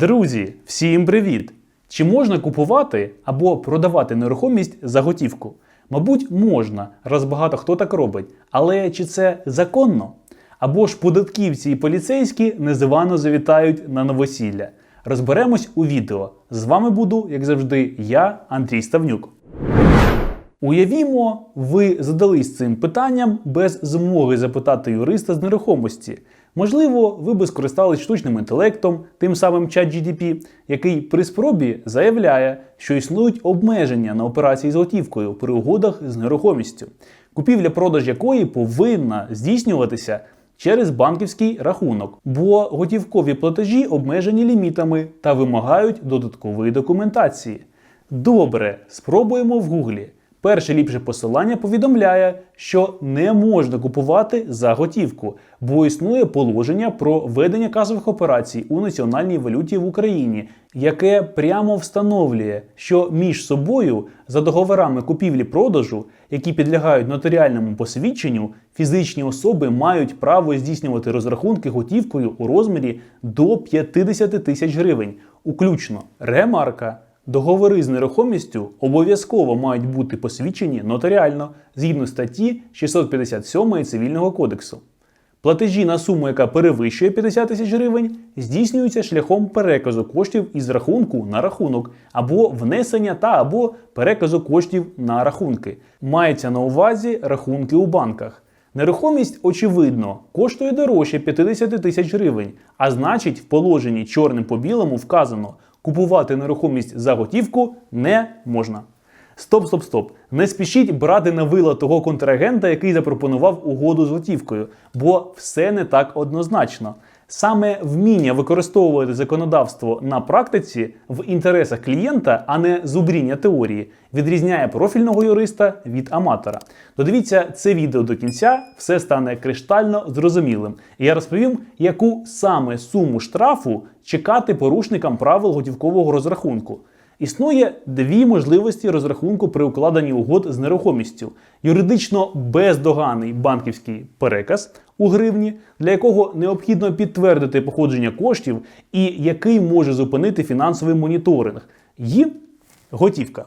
Друзі, всім привіт! Чи можна купувати або продавати нерухомість за готівку? Мабуть, можна, раз багато хто так робить. Але чи це законно? Або ж податківці і поліцейські незвано завітають на новосілля? Розберемось у відео. З вами буду, як завжди, я, Андрій Ставнюк. Уявімо, ви задались цим питанням без змоги запитати юриста з нерухомості. Можливо, ви би скористались штучним інтелектом, тим самим ChatGPT, який при спробі заявляє, що існують обмеження на операції з готівкою при угодах з нерухомістю, купівля-продаж якої повинна здійснюватися через банківський рахунок, бо готівкові платежі обмежені лімітами та вимагають додаткової документації. Добре, спробуємо в Гуглі. Перше ліпше посилання повідомляє, що не можна купувати за готівку, бо існує положення про ведення касових операцій у національній валюті в Україні, яке прямо встановлює, що між собою за договорами купівлі-продажу, які підлягають нотаріальному посвідченню, фізичні особи мають право здійснювати розрахунки готівкою у розмірі до 50 тисяч гривень, уключно ремарка. Договори з нерухомістю обов'язково мають бути посвідчені нотаріально згідно статті 657 Цивільного кодексу. Платежі на суму, яка перевищує 50 тисяч гривень, здійснюються шляхом переказу коштів із рахунку на рахунок, або внесення та або переказу коштів на рахунки. Мається на увазі рахунки у банках. Нерухомість, очевидно, коштує дорожче 50 тисяч гривень, а значить, в положенні чорним по білому вказано, купувати нерухомість за готівку не можна. Стоп, стоп, стоп. Не спішіть брати на вила того контрагента, який запропонував угоду з готівкою, бо все не так однозначно. Саме вміння використовувати законодавство на практиці в інтересах клієнта, а не зубріння теорії, відрізняє профільного юриста від аматора. Додивіться це відео до кінця, все стане криштально зрозумілим. І я розповім, яку саме суму штрафу чекати порушникам правил готівкового розрахунку. Існує дві можливості розрахунку при укладенні угод з нерухомістю: юридично бездоганний банківський переказ у гривні, для якого необхідно підтвердити походження коштів, і який може зупинити фінансовий моніторинг, і готівка,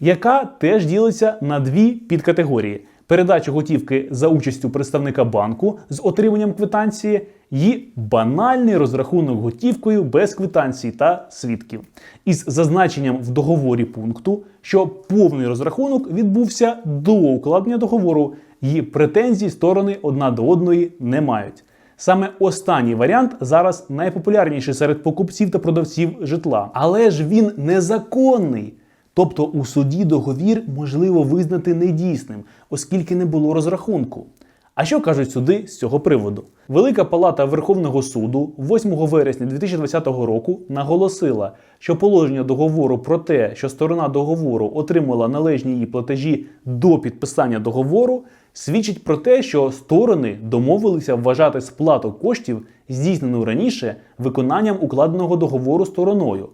яка теж ділиться на дві підкатегорії: передача готівки за участю представника банку з отриманням квитанції і банальний розрахунок готівкою без квитанції та свідків, із зазначенням в договорі пункту, що повний розрахунок відбувся до укладення договору, і претензій сторони одна до одної не мають. Саме останній варіант зараз найпопулярніший серед покупців та продавців житла, але ж він незаконний. Тобто у суді договір можливо визнати недійсним, оскільки не було розрахунку. А що кажуть суди з цього приводу? Велика палата Верховного суду 8 вересня 2020 року наголосила, що положення договору про те, що сторона договору отримала належні її платежі до підписання договору, свідчить про те, що сторони домовилися вважати сплату коштів, здійснену раніше, виконанням укладеного договору стороною.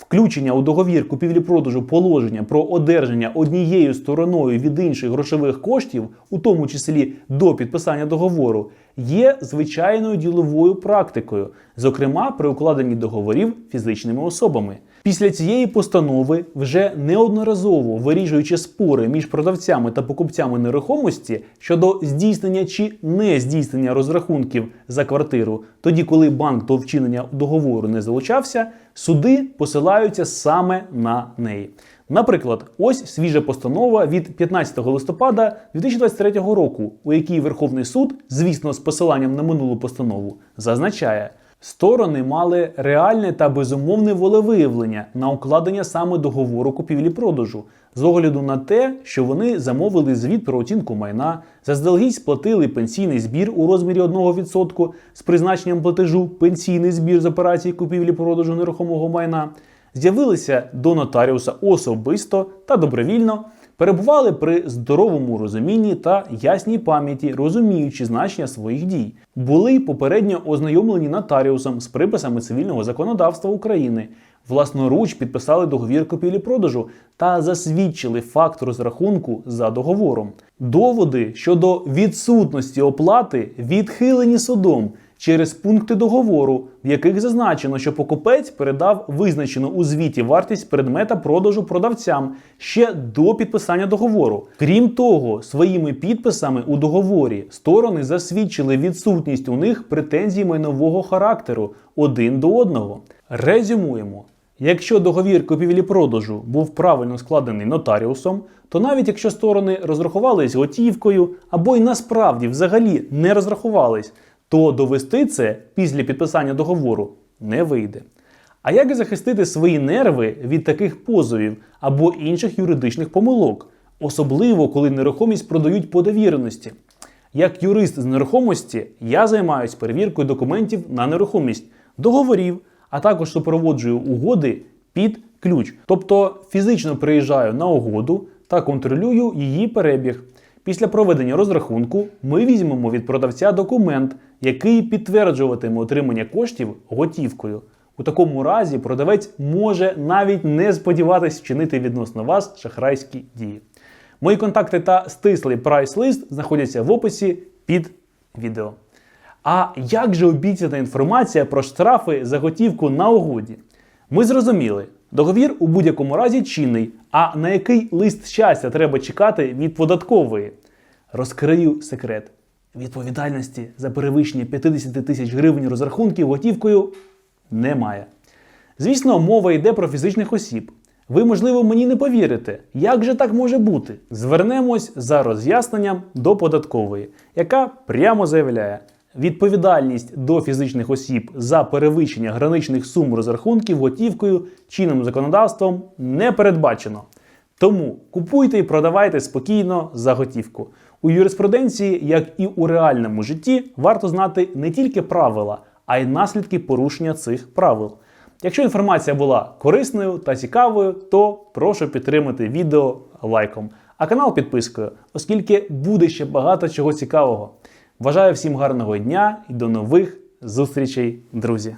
Включення у договір купівлі-продажу положення про одержання однією стороною від інших грошових коштів, у тому числі до підписання договору, є звичайною діловою практикою, зокрема при укладенні договорів фізичними особами. Після цієї постанови, вже неодноразово вирішуючи спори між продавцями та покупцями нерухомості щодо здійснення чи не здійснення розрахунків за квартиру, тоді коли банк до вчинення договору не залучався, суди посилаються саме на неї. Наприклад, ось свіжа постанова від 15 листопада 2023 року, у якій Верховний суд, звісно, з посиланням на минулу постанову, зазначає. Сторони мали реальне та безумовне волевиявлення на укладення саме договору купівлі-продажу, з огляду на те, що вони замовили звіт про оцінку майна, заздалегідь сплатили пенсійний збір у розмірі 1% з призначенням платежу пенсійний збір з операції купівлі-продажу нерухомого майна, з'явилися до нотаріуса особисто та добровільно. Перебували при здоровому розумінні та ясній пам'яті, розуміючи значення своїх дій, були попередньо ознайомлені нотаріусом з приписами цивільного законодавства України, власноруч підписали договір купівлі-продажу та засвідчили факт розрахунку за договором. Доводи щодо відсутності оплати відхилені судом через пункти договору, в яких зазначено, що покупець передав визначену у звіті вартість предмета продажу продавцям ще до підписання договору. Крім того, своїми підписами у договорі сторони засвідчили відсутність у них претензій майнового характеру один до одного. Резюмуємо. Якщо договір купівлі-продажу був правильно складений нотаріусом, то навіть якщо сторони розрахувались готівкою або й насправді взагалі не розрахувались, то довести це після підписання договору не вийде. А як захистити свої нерви від таких позовів або інших юридичних помилок, особливо коли нерухомість продають по довіреності? Як юрист з нерухомості я займаюся перевіркою документів на нерухомість, договорів, а також супроводжую угоди під ключ. Тобто фізично приїжджаю на угоду та контролюю її перебіг. Після проведення розрахунку ми візьмемо від продавця документ, який підтверджуватиме отримання коштів готівкою. У такому разі продавець може навіть не сподіватись вчинити відносно вас шахрайські дії. Мої контакти та стислий прайс-лист знаходяться в описі під відео. А як же обіцяна інформація про штрафи за готівку на угоді? Ми зрозуміли, договір у будь-якому разі чинний, а на який лист щастя треба чекати від податкової? Розкрию секрет. Відповідальності за перевищення 50 тисяч гривень розрахунків готівкою немає. Звісно, мова йде про фізичних осіб. Ви, можливо, мені не повірите, як же так може бути? Звернемось за роз'ясненням до податкової, яка прямо заявляє, відповідальність до фізичних осіб за перевищення граничних сум розрахунків готівкою чинним законодавством не передбачено. Тому купуйте і продавайте спокійно за готівку. У юриспруденції, як і у реальному житті, варто знати не тільки правила, а й наслідки порушення цих правил. Якщо інформація була корисною та цікавою, то прошу підтримати відео лайком, а канал підпискою, оскільки буде ще багато чого цікавого. Бажаю всім гарного дня і до нових зустрічей, друзі!